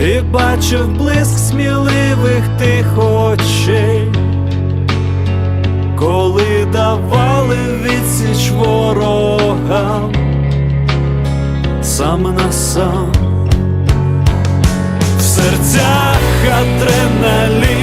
і бачив блиск сміливих тих очей, коли давали відсіч ворогам сам на сам. В серцях адреналін,